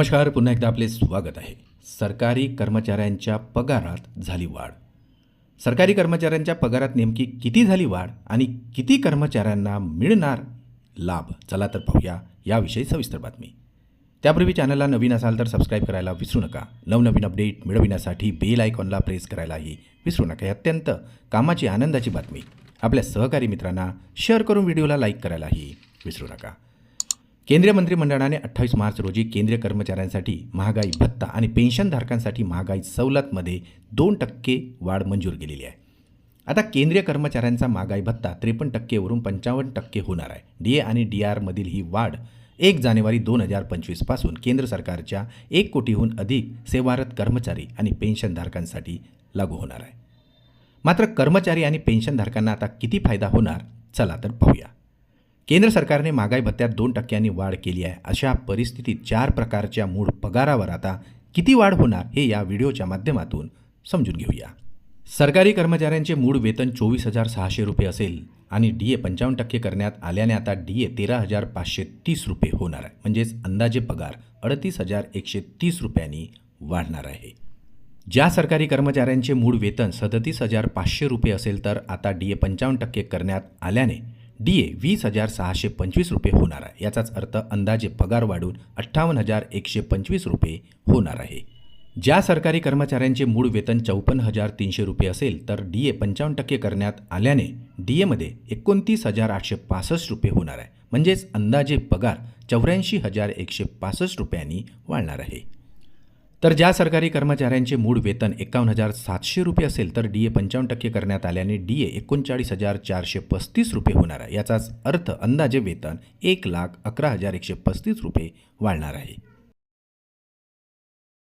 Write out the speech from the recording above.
नमस्कार पुन्हा एकदा आपले स्वागत आहे. सरकारी कर्मचाऱ्यांच्या पगारात झाली वाढ. सरकारी कर्मचाऱ्यांच्या पगारात नेमकी किती झाली वाढ आणि किती कर्मचाऱ्यांना मिळणार लाभ? चला तर पाहूया याविषयी सविस्तर बातमी. त्यापूर्वी चॅनलला नवीन असाल तर सबस्क्राईब करायला विसरू नका. नवनवीन अपडेट मिळविण्यासाठी बेल आयकॉनला प्रेस करायलाही विसरू नका. ही अत्यंत कामाची आनंदाची बातमी. आपल्या सहकारी मित्रांना शेअर करून व्हिडिओला लाईक करायलाही विसरू नका. केंद्रीय मंत्रिमंडळाने अठ्ठावीस मार्च रोजी केंद्रीय कर्मचाऱ्यांसाठी महागाई भत्ता आणि पेन्शनधारकांसाठी महागाई सवलतमध्ये दोन टक्के वाढ मंजूर केलेली आहे. आता केंद्रीय कर्मचाऱ्यांचा महागाई भत्ता त्रेपन्न टक्केवरून पंचावन्न टक्के होणार आहे. डी ए आणि डी आरमधील ही वाढ एक जानेवारी दोन हजार पंचवीसपासून केंद्र सरकारच्या एक कोटीहून अधिक सेवारत कर्मचारी आणि पेन्शनधारकांसाठी लागू होणार आहे. मात्र कर्मचारी आणि पेन्शनधारकांना आता किती फायदा होणार? चला तर पाहूया. केंद्र सरकारने महागाई भत्त्यात दोन टक्क्यांनी वाढ केली आहे. अशा परिस्थितीत चार प्रकारच्या मूळ पगारावर आता किती वाढ होणार हे या व्हिडिओच्या माध्यमातून समजून घेऊया. सरकारी कर्मचाऱ्यांचे मूळ वेतन चोवीस हजार सहाशे रुपये असेल आणि डी ए पंचावन्न टक्के करण्यात आल्याने आता डी ए तेरा हजार पाचशे तीस रुपये होणार आहे. म्हणजेच अंदाजे पगार अडतीस हजार एकशे तीस रुपयांनी वाढणार आहे. ज्या सरकारी कर्मचाऱ्यांचे मूळ वेतन सदतीस हजार पाचशे रुपये असेल तर आता डी ए पंचावन्न टक्के करण्यात आल्याने डी ए वीस हजार सहाशे पंचवीस रुपये होणार आहे. याचाच अर्थ अंदाजे पगार वाढून अठ्ठावन्न हजार एकशे पंचवीस रुपये होणार आहे. ज्या सरकारी कर्मचाऱ्यांचे मूळ वेतन चौपन्न हजार तीनशे रुपये असेल तर डी ए पंचावन्न टक्के करण्यात आल्याने डी एमध्ये एकोणतीस हजार आठशे पासष्ट रुपये होणार आहे. म्हणजेच अंदाजे पगार चौऱ्याऐंशी हजार एकशे पासष्ट रुपयांनी वाढणार आहे. तर ज्या सरकारी कर्मचाऱ्यांचे मूळ वेतन एकावन्न हजार सातशे रुपये असेल तर डी ए पंचावन्न टक्के करण्यात आल्याने डी ए एकोणचाळीस हजार चारशे पस्तीस रुपये होणार आहे. याचाच अर्थ अंदाजे वेतन एक लाख अकरा हजार एकशे पस्तीस रुपये वाढणार आहे.